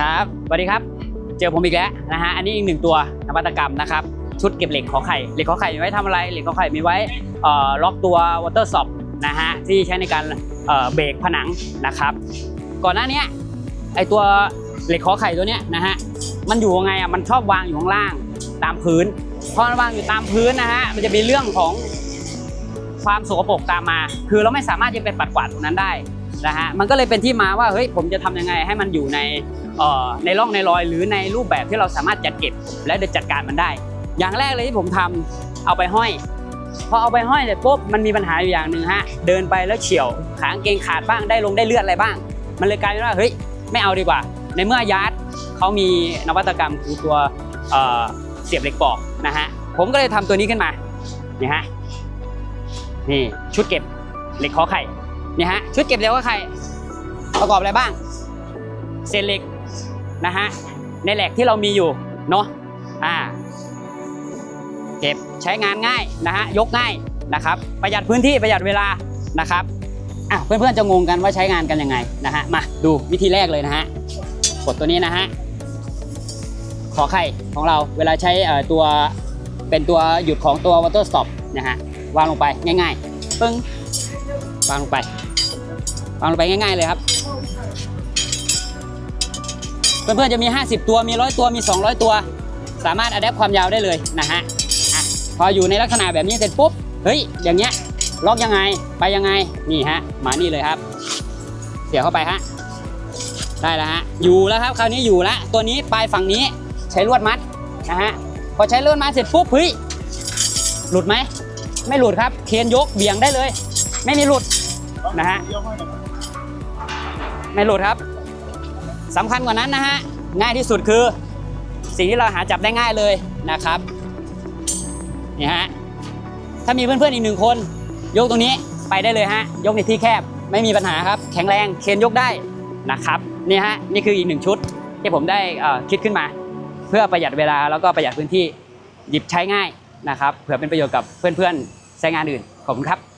ครับสวัสดีครับ เจอผมอีกแล้วนะฮะ อันนี้อีกหนึ่งตัวนวัตกรรมนะครับ ชุดเก็บเหล็กขอไข่ เหล็กขอไข่มีไว้ทำอะไร เหล็กขอไข่มีไว้ล็อกตัววอเตอร์ซอปนะฮะ ที่ใช้ในการเบรกผนังนะครับ ก่อนหน้านี้ไอตัวเหล็กขอไข่ตัวเนี้ยนะฮะ มันอยู่ยังไงอะ มันชอบวางอยู่ข้างล่างตามพื้น พอวางอยู่ตามพื้นนะฮะ มันจะมีเรื่องของความสกปรกตามมา คือเราไม่สามารถจะไปปัดกวาดตรงนั้นได้ นะฮะมันก็เลยเป็นที่มาว่าเฮ้ยผมจะทำยังไงให้มันอยู่ในในร่องในรอยหรือในรูปแบบที่เราสามารถจัดเก็บและจัดการมันได้ อย่างแรกเลยที่ผมทำเอาไปห้อยพอเอาไปห้อยเสร็จปุ๊บมันมีปัญหาอยู่อย่างหนึ่งฮะเดินไปแล้วเฉียวขางเกงขาดบ้างได้ลงได้เลือดอะไรบ้าง มันเลยกลายเป็นว่าเฮ้ยไม่เอาดีกว่า ในเมื่อยาร์ดเขามีนวัตกรรมคือตัวเเสียบเหล็กปอกนะฮะผมก็เลยทำตัวนี้ขึ้นมานี่ฮะนี่ชุดเก็บเหล็กข้อไข่ นี่ฮะชุดเก็บเหล็กขอไข่ประกอบอะไรบ้างเศษเหล็กนะฮะในแหลกที่เรามีอยู่เนาะอ่าเก็บใช้งานง่ายนะฮะยกง่ายนะครับ ประหยัดพื้นที่ประหยัดเวลานะครับอะเพื่อนๆจะงงกันว่าใช้งานกันยังไงนะฮะมาดูวิธีแรกเลยนะฮะกดตัวนี้นะฮะขอไข่ของเราเวลาใช้ตัวเป็นตัวหยุดของตัว water stop นะฮะวางลงไปง่ายๆปึ้งวางลงไป วางลงไปง่าย ๆเลยครับ เพื่อนๆจะมี 50 ตัวมี 100 ตัวมี 200 ตัว สามารถอัดแอปความยาวได้เลยนะฮะพออยู่ในลักษณะแบบนี้เสร็จปุ๊บเฮ้ยอย่างเงี้ยล็อกยังไงไปยังไงนี่ฮะมานี่เลยครับ เสียบเข้าไปฮะได้แล้วฮะอยู่แล้วครับคราวนี้อยู่แล้วตัวนี้ปลายฝั่งนี้ใช้ลวดมัดนะฮะพอใช้ลวดมัดเสร็จปุ๊บเฮ้ยหลุดไหมไม่หลุดครับเคนยกเบี่ยงได้เลย ไม่มีหลุด นะฮะไม่หลุดครับสำคัญกว่านั้นนะฮะง่ายที่สุดคือ สิ่งที่เราหาจับได้ง่ายเลยนะครับนี่ฮะถ้ามีเพื่อนๆอีกหนึ่งคน ยกตรงนี้ไปได้เลยฮะยกในที่แคบไม่มีปัญหาครับ แข็งแรงเคนยกได้นะครับนี่ฮะนี่คืออีกหนึ่งชุดที่ผมได้คิดขึ้นมา เพื่อประหยัดเวลาแล้วก็ประหยัดพื้นที่หยิบใช้ง่ายนะครับเผื่อเป็นประโยชน์กับเพื่อนๆใช้งานอื่นขอบคุณครับ